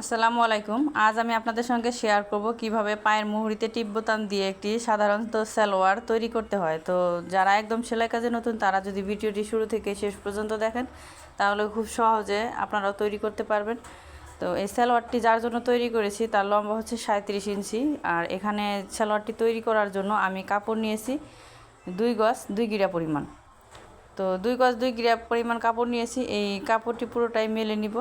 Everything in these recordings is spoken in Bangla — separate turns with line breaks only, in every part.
আসসালামু আলাইকুম। আজ আমি আপনাদের সঙ্গে শেয়ার করব কীভাবে পায়ের মুহুরিতে টিপ বোতাম দিয়ে একটি সাধারণত সালোয়ার তৈরি করতে হয়। তো যারা একদম সেলাই কাজে নতুন, তারা যদি ভিডিওটি শুরু থেকে শেষ পর্যন্ত দেখেন, তাহলে খুব সহজে আপনারাও তৈরি করতে পারবেন। তো এই সালোয়ারটি যার জন্য তৈরি করেছি, তার লম্বা হচ্ছে সাঁত্রিশ ইঞ্চি। আর এখানে সালোয়ারটি তৈরি করার জন্য আমি কাপড় নিয়েছি দুই গজ দুই গিরা পরিমাণ। তো দুই গজ দুই গিরা পরিমাণ কাপড় নিয়েছি। এই কাপড়টি পুরোটাই মেলে নিব।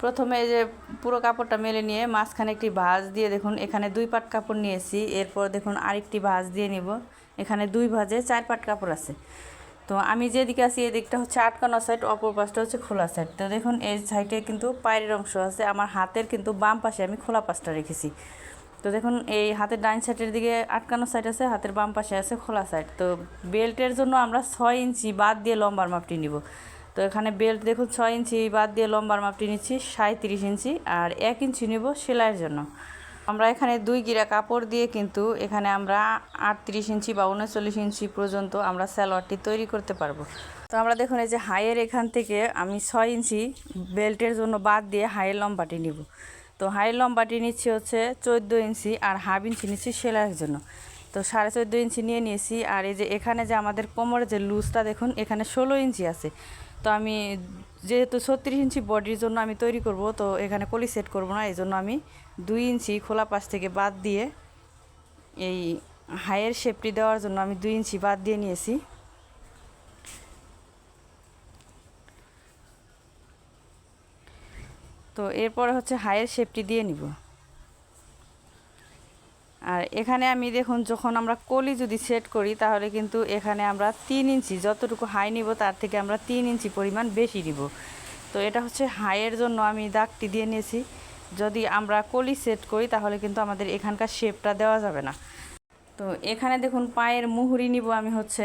প্রথমে যে পুরো কাপড়টা মেলে নিয়ে মাঝখানে একটি ভাঁজ দিয়ে দেখুন, এখানে দুই পাট কাপড় নিয়েছি। এরপর দেখুন আরেকটি ভাঁজ দিয়ে নিব। এখানে দুই ভাঁজে চার পাট কাপড় আছে। তো আমি যেদিকে আছি এদিকটা হচ্ছে আটকানো সাইড অপর পাশটা হচ্ছে খোলা সাইড তো দেখুন, এই সাইডে কিন্তু পায়ের অংশ আছে। আমার হাতের কিন্তু বাম পাশে আমি খোলা পাশটা রেখেছি। তো দেখুন, এই হাতের ডাইন সাইডের দিকে আটকানো সাইড আছে, হাতের বাম পাশে আছে খোলা সাইড তো বেল্টের জন্য আমরা ছয় ইঞ্চি বাদ দিয়ে লম্বার মাপটি নিব। তো এখানে বেল্ট দেখুন, ছয় ইঞ্চি বাদ দিয়ে লম্বার মাপটি নিচ্ছি সাঁত্রিশ ইঞ্চি, আর এক ইঞ্চি নেব সেলাইয়ের জন্য। আমরা এখানে দুই গিরা কাপড় দিয়ে কিন্তু এখানে আমরা আটত্রিশ ইঞ্চি বা উনচল্লিশ ইঞ্চি পর্যন্ত আমরা সালোয়ারটি তৈরি করতে পারব। তো আমরা দেখুন, এই যে হাইয়ের এখান থেকে আমি ছয় ইঞ্চি বেল্টের জন্য বাদ দিয়ে হাইয়ের লম্বাটি নিব। তো হাইয়ের লম্বাটি নিচ্ছি হচ্ছে চোদ্দ ইঞ্চি আর হাফ ইঞ্চি নিচ্ছি সেলাইয়ের জন্য। তো সাড়ে চোদ্দ ইঞ্চি নিয়ে নিয়েছি, আর এই যে এখানে যে আমাদের কোমরের যে লুজটা দেখুন, এখানে ষোলো ইঞ্চি আছে। তো আমি যেহেতু ছত্রিশ ইঞ্চি বডির জন্য আমি তৈরি করব, তো এখানে কলি সেট করব না এই জন্য আমি দুই ইঞ্চি খোলা পাশ থেকে বাদ দিয়ে এই হাইয়ের শেপটি দেওয়ার জন্য আমি দুই ইঞ্চি বাদ দিয়ে নিয়েছি। তো এরপরে হচ্ছে হাইয়ের শেপটি দিয়ে নিব। আর এখানে আমি দেখুন, যখন আমরা কলি যদি সেট করি, তাহলে কিন্তু এখানে আমরা তিন ইঞ্চি, যতটুকু হাই নিব, তার থেকে আমরা তিন ইঞ্চি পরিমাণ বেশি নিব। তো এটা হচ্ছে হাইয়ের জন্য আমি দাগটি দিয়ে নিয়েছি। যদি আমরা কলি সেট করি, তাহলে কিন্তু আমাদের এখানকার শেপটা দেওয়া যাবে না। তো এখানে দেখুন, পায়ের মুহুরি নিব আমি হচ্ছে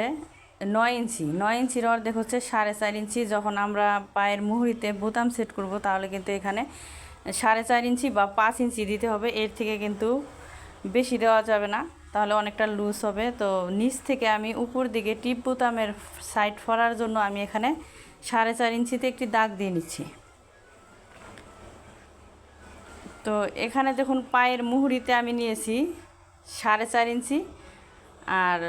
নয় ইঞ্চি। নয় ইঞ্চির অর্ধেক হচ্ছে সাড়ে চার ইঞ্চি। যখন আমরা পায়ের মুহুরিতে বোতাম সেট করব, তাহলে কিন্তু এখানে সাড়ে চার ইঞ্চি বা পাঁচ ইঞ্চি দিতে হবে। এর থেকে কিন্তু বেশি দেওয়া যাবে না, তাহলে অনেকটা লুজ হবে। তো নিচ থেকে আমি উপর দিকে টিপ বোতামের সাইড ফরার জন্য আমি এখানে সাড়ে চার ইঞ্চিতে একটি দাগ দিয়ে নিচ্ছি। তো এখানে দেখুন পায়ের মুহুরিতে আমি নিয়েছি সাড়ে চার ইঞ্চি। আর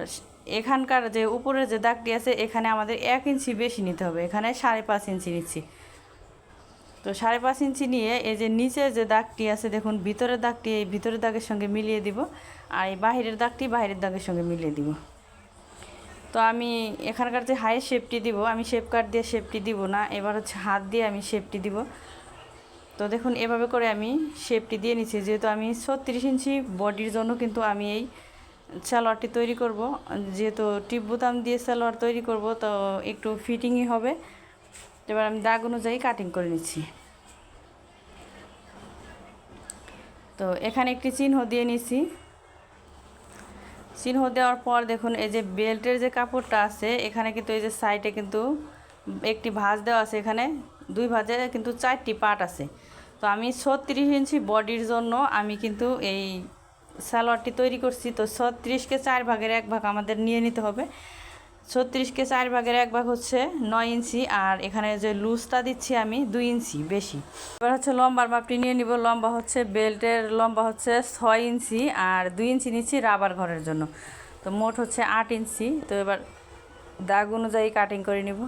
এখানকার যে উপরের যে দাগটি আছে, এখানে আমাদের এক ইঞ্চি বেশি নিতে হবে, এখানে সাড়ে পাঁচ ইঞ্চি নিচ্ছি। তো সাড়ে পাঁচ ইঞ্চি নিয়ে এই যে নিচের যে দাগটি আছে, দেখুন, ভিতরের দাগটি এই ভিতরের দাগের সঙ্গে মিলিয়ে দিব আর এই বাহিরের দাগটি বাহিরের দাগের সঙ্গে মিলিয়ে দিব। তো আমি এখানকার যে হাই শেপটি দিব, আমি শেপ কাট দিয়ে শেপটি দিব না, এবার হচ্ছে হাত দিয়ে আমি শেপটি দিব। তো দেখুন, এভাবে করে আমি শেপটি দিয়ে নিচ্ছি, যেহেতু আমি ছত্রিশ ইঞ্চি বডির জন্য কিন্তু আমি এই সালোয়ারটি তৈরি করব। যেহেতু টিপ বোতাম দিয়ে সালোয়ার তৈরি করব, তো একটু ফিটিংই হবে। এবার আমি দাগ অনুযায়ী কাটিং করে নিচ্ছি। তো এখানে একটি চিহ্ন দিয়ে নিছি চিহ্ন দেওয়ার পর দেখুন, এই যে বেল্টের যে কাপড়টা আছে, এখানে কিন্তু এই যে সাইডে কিন্তু একটি ভাঁজ দেওয়া আছে এখানে। দুই ভাঁজে কিন্তু চারটি পার্ট আছে। তো আমি ছত্রিশ ইঞ্চি বডির জন্য আমি কিন্তু এই সালোয়ারটি তৈরি করছি। তো ছত্রিশকে চার ভাগের এক ভাগ আমাদের নিয়ে নিতে হবে। ছত্রিশকে চার ভাগের এক ভাগ হচ্ছে নয় ইঞ্চি, আর এখানে যে লুজটা দিচ্ছি আমি দুই ইঞ্চি বেশি। এবার হচ্ছে লম্বার মাপটি নিয়ে নিব। লম্বা হচ্ছে বেল্টের, লম্বা হচ্ছে ছয় ইঞ্চি, আর দুই ইঞ্চি নিচ্ছি রাবার ঘরের জন্য। তো মোট হচ্ছে আট ইঞ্চি। তো এবার দাগ অনুযায়ী কাটিং করে নিব।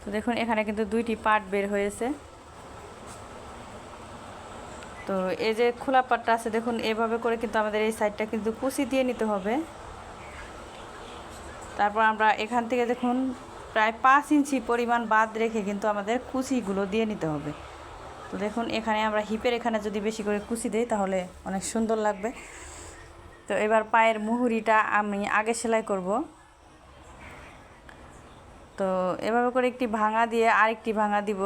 তো দেখুন, এখানে কিন্তু দুইটি পার্ট বের হয়েছে। তো এই যে খোলা পাটটা আছে, দেখুন, এভাবে করে কিন্তু আমাদের এই সাইডটা কিন্তু কুচি দিয়ে নিতে হবে। তারপর আমরা এখান থেকে দেখুন, প্রায় পাঁচ ইঞ্চি পরিমাণ বাদ রেখে কিন্তু আমাদের কুচিগুলো দিয়ে নিতে হবে। তো দেখুন, এখানে আমরা হিপের এখানে যদি বেশি করে কুচি দিই তাহলে অনেক সুন্দর লাগবে। তো এবার পায়ের মুহুরিটা আমি আগে সেলাই করব। তো এভাবে করে একটি ভাঙা দিয়ে আরেকটি ভাঙা দিব।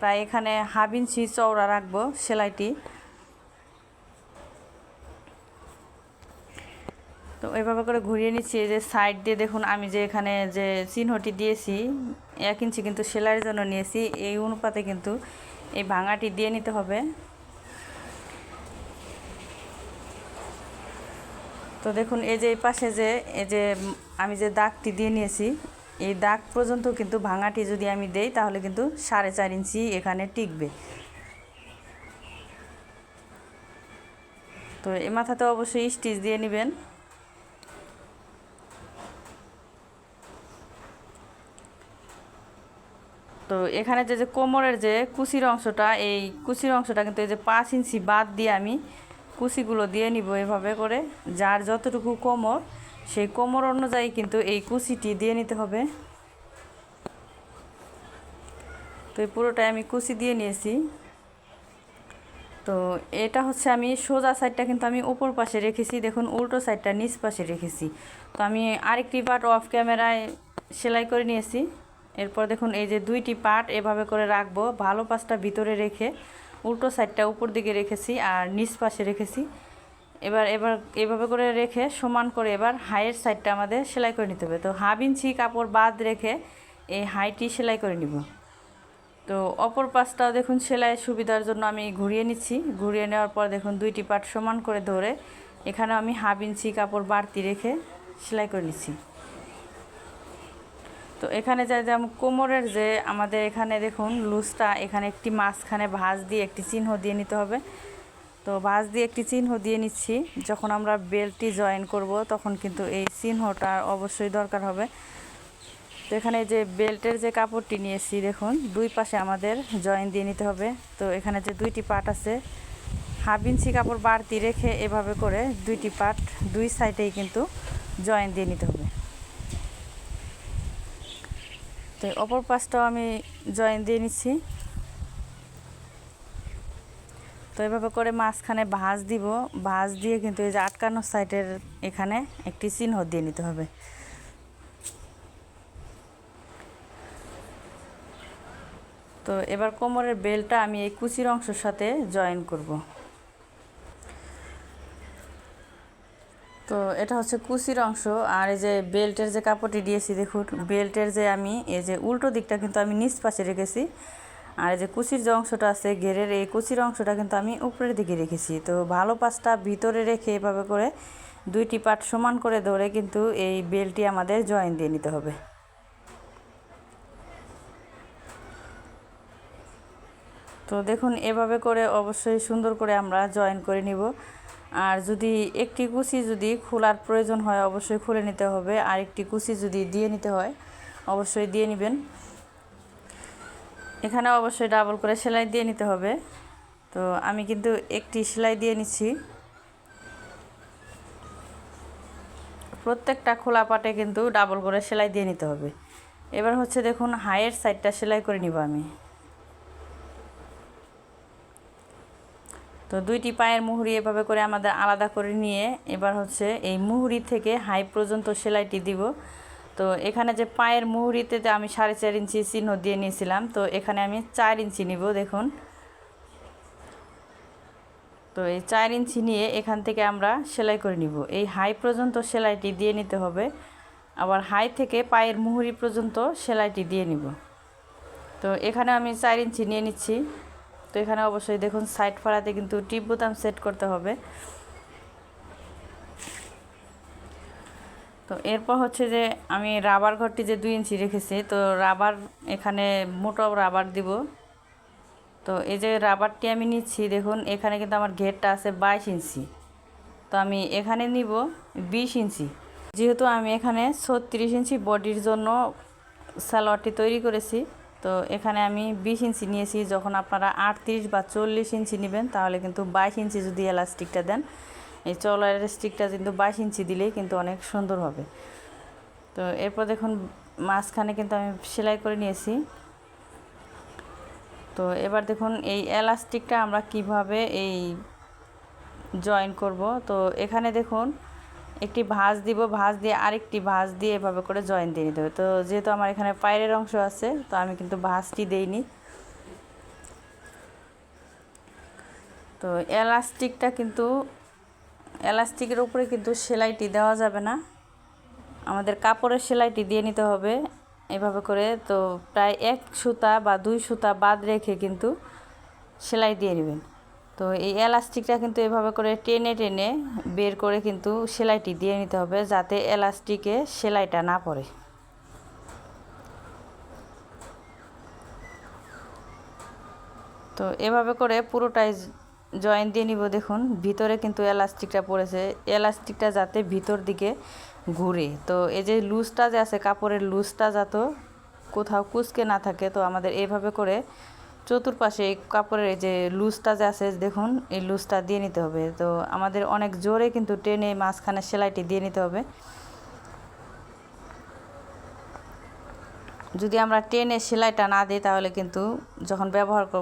প্রায় এখানে হাফ ইঞ্চি চওড়া রাখব সেলাইটি। তো এভাবে করে ঘুরিয়ে নিচ্ছি যে সাইড দিয়ে দেখুন আমি যে এখানে যে চিহ্নটি দিয়েছি এক ইঞ্চি কিন্তু সেলাইয়ের জন্য নিয়েছি, এই অনুপাতে কিন্তু এই ভাঙাটি দিয়ে নিতে হবে। তো দেখুন, এই যে এই পাশে যে, এই যে আমি যে দাগটি দিয়ে নিয়েছি, এই দাগ পর্যন্ত কিন্তু ভাঙাটি যদি আমি দেই, তাহলে কিন্তু সাড়ে চার ইঞ্চি এখানে টিকবে। তো এই মাথাতে অবশ্যই স্টিচ দিয়ে নেবেন। তো এখানে যে যে কোমরের যে কুচির অংশটা, এই কুচির অংশটা কিন্তু এই যে পাঁচ ইঞ্চি বাদ দিয়ে আমি কুচিগুলো দিয়ে নিব এভাবে করে। যার যতটুকু কোমর, সেই কোমর অনুযায়ী কিন্তু এই কুচিটি দিয়ে নিতে হবে। তো এই পুরোটাই আমি কুচি দিয়ে নিয়েছি। তো এটা হচ্ছে আমি সোজা সাইডটা কিন্তু আমি উপর পাশে রেখেছি। দেখুন, উল্টো সাইডটা নিচ পাশে রেখেছি। তো আমি আরেকটি পার্ট অফ ক্যামেরায় সেলাই করে নিয়েছি। এরপর দেখুন, এই যে দুইটি পার্ট এভাবে করে রাখব। ভালো পাশটা ভিতরে রেখে, উল্টো সাইডটা উপর দিকে রেখেছি আর নিচ পাশে রেখেছি। এবার এবার এভাবে করে রেখে সমান করে এবার হাইয়ের সাইডটা আমাদের সেলাই করে নিতে হবে। তো হাফ ইঞ্চি কাপড় বাদ রেখে এই হাইটি সেলাই করে নিব। তো অপর পাশটাও দেখুন, সেলাই সুবিধার জন্য আমি ঘুরিয়ে নিচ্ছি। ঘুরিয়ে নেওয়ার পর দেখুন, দুইটি পাট সমান করে ধরে এখানে আমি হাফ ইঞ্চি কাপড় বাড়তি রেখে সেলাই করে নিচ্ছি। তো এখানে যা যেমন কোমরের যে আমাদের এখানে দেখুন লুজটা, এখানে একটি মাঝখানে ভাঁজ দিয়ে একটি চিহ্ন দিয়ে নিতে হবে। তো ভাঁজ দিয়ে একটি চিহ্ন দিয়ে নিচ্ছি। যখন আমরা বেল্টটি জয়েন করব, তখন কিন্তু এই চিহ্নটা অবশ্যই দরকার হবে। তো এখানে যে বেল্টের যে কাপড়টি নিয়েছি, দেখুন, দুই পাশে আমাদের জয়েন দিয়ে নিতে হবে। তো এখানে যে দুইটি পার্ট আছে, হাফ ইঞ্চি কাপড় বাড়তি রেখে এভাবে করে দুইটি পার্ট দুই সাইডেই কিন্তু জয়েন দিয়ে নিতে হবে। তো অপর পাশটাও আমি জয়েন দিয়ে নিচ্ছি। তো এভাবে করে মাঝখানে ভাঁজ দিব। ভাঁজ দিয়ে কিন্তু এই যে আটকানো সাইডের এখানে একটি চিহ্ন দিয়ে নিতে হবে। তো এবার কোমরের বেলটা আমি এই কুচির অংশের সাথে জয়েন করব। তো এটা হচ্ছে কুচির অংশ, আর এই যে বেল্টের যে কাপড়টি দিয়েছি, দেখুন, বেল্টের যে আমি, এই যে উল্টো দিকটা কিন্তু আমি নিচ পাশে রেখেছি, আর এই যে কুচির যে অংশটা আছে, ঘেরের এই কুচির অংশটা কিন্তু আমি উপরের দিকে রেখেছি। তো ভালো পাশটা ভিতরে রেখে এভাবে করে দুইটি পাট সমান করে ধরে কিন্তু এই বেলটি আমাদের জয়েন দিয়ে নিতে হবে। তো দেখুন, এভাবে করে অবশ্যই সুন্দর করে আমরা জয়েন করে নিব। আর যদি একটি কুচি যদি খোলার প্রয়োজন হয়, অবশ্যই খুলে নিতে হবে। আর একটি কুচি যদি দিয়ে নিতে হয়, অবশ্যই দিয়ে নেবেন। এখানে অবশ্যই ডাবল করে সেলাই দিয়ে নিতে হবে। তো আমি কিন্তু একটি সেলাই দিয়ে নিচ্ছি। প্রত্যেকটা খোলা পাটে কিন্তু ডাবল করে সেলাই দিয়ে নিতে হবে। এবার হচ্ছে দেখুন, হাইয়ের সাইডটা সেলাই করে নিব আমি। তো দুইটি পায়ের মুহুরি এভাবে করে আমাদের আলাদা করে নিয়ে এবার হচ্ছে এই মুহুরি থেকে হাই পর্যন্ত সেলাইটি দিব। তো এখানে যে পায়ের মুহুরিতে আমি সাড়ে চার ইঞ্চি চিহ্ন দিয়ে নিয়েছিলাম, তো এখানে আমি চার ইঞ্চি নিব, দেখুন। তো এই চার ইঞ্চি নিয়ে এখান থেকে আমরা সেলাই করে নিব। এই হাই পর্যন্ত সেলাইটি দিয়ে নিতে হবে। আবার হাই থেকে পায়ের মুহুরি পর্যন্ত সেলাইটি দিয়ে নিব। তো এখানে আমি চার ইঞ্চি নিয়ে নিচ্ছি। তো এখানে অবশ্যই দেখুন সাইড ফাড়াতে কিন্তু টিপ বোতাম সেট করতে হবে। তো এরপর হচ্ছে যে আমি রাবার ঘরটি যে দুই ইঞ্চি রেখেছি, তো রাবার এখানে মোটো রাবার দিব। তো এই যে রাবারটি আমি নিচ্ছি, দেখুন, এখানে কিন্তু আমার ঘেরটা আছে বাইশ ইঞ্চি। তো আমি এখানে নিব বিশ ইঞ্চি। যেহেতু আমি এখানে ছত্রিশ ইঞ্চি বডির জন্য সালোয়ারটি তৈরি করেছি তো এখানে আমি বিশ ইঞ্চি নিয়েছি। যখন আপনারা আটত্রিশ বা চল্লিশ ইঞ্চি নেবেন, তাহলে কিন্তু বাইশ ইঞ্চি যদি এলাস্টিকটা দেন, এই চলার স্টিকটা কিন্তু বাইশ ইঞ্চি দিলেই কিন্তু অনেক সুন্দর হবে। তো এরপর দেখুন, মাঝখানে কিন্তু আমি সেলাই করে নিয়েছি। তো এবার দেখুন, এই এলাস্টিকটা আমরা কীভাবে এই জয়েন করব? তো এখানে দেখুন একটি ভাঁজ দিব, ভাঁজ দিয়ে আরেকটি ভাঁজ দিয়ে এভাবে করে জয়েন দিয়ে নিতে হবে। তো যেহেতু আমার এখানে পায়ের অংশ আছে, তো আমি কিন্তু ভাঁজটি দেইনি। তো এলাস্টিকটা কিন্তু, এলাস্টিকের উপরে কিন্তু সেলাইটি দেওয়া যাবে না। আমাদের কাপড়ের সেলাইটি দিয়ে নিতে হবে এভাবে করে। তো প্রায় এক সুতা বা দুই সুতা বাদ রেখে কিন্তু সেলাই দিয়ে নেবেন। তো এই এলাস্টিকটা কিন্তু এভাবে করে টেনে টেনে বের করে কিন্তু সেলাইটি দিয়ে নিতে হবে যাতে এলাস্টিকে সেলাইটা না পড়ে। তো এভাবে করে পুরোটাই জয়েন দিয়ে নিব দেখুন, ভিতরে কিন্তু এলাস্টিকটা পড়েছে। এলাস্টিকটা যাতে ভিতর দিকে ঘুরে। তো এই যে লুজটা যে আছে, কাপড়ের লুজটা যাতে কোথাও কুচকে না থাকে, তো আমাদের এভাবে করে চতুর্পাশে এই কাপড়ের যে লুজটা যে আছে, দেখুন, এই লুজটা দিয়ে নিতে হবে। তো আমাদের অনেক জোরে কিন্তু টেনে মাঝখানে সেলাইটি দিয়ে নিতে হবে। যদি আমরা টেনে সেলাইটা না দিই, তাহলে কিন্তু যখন ব্যবহার করব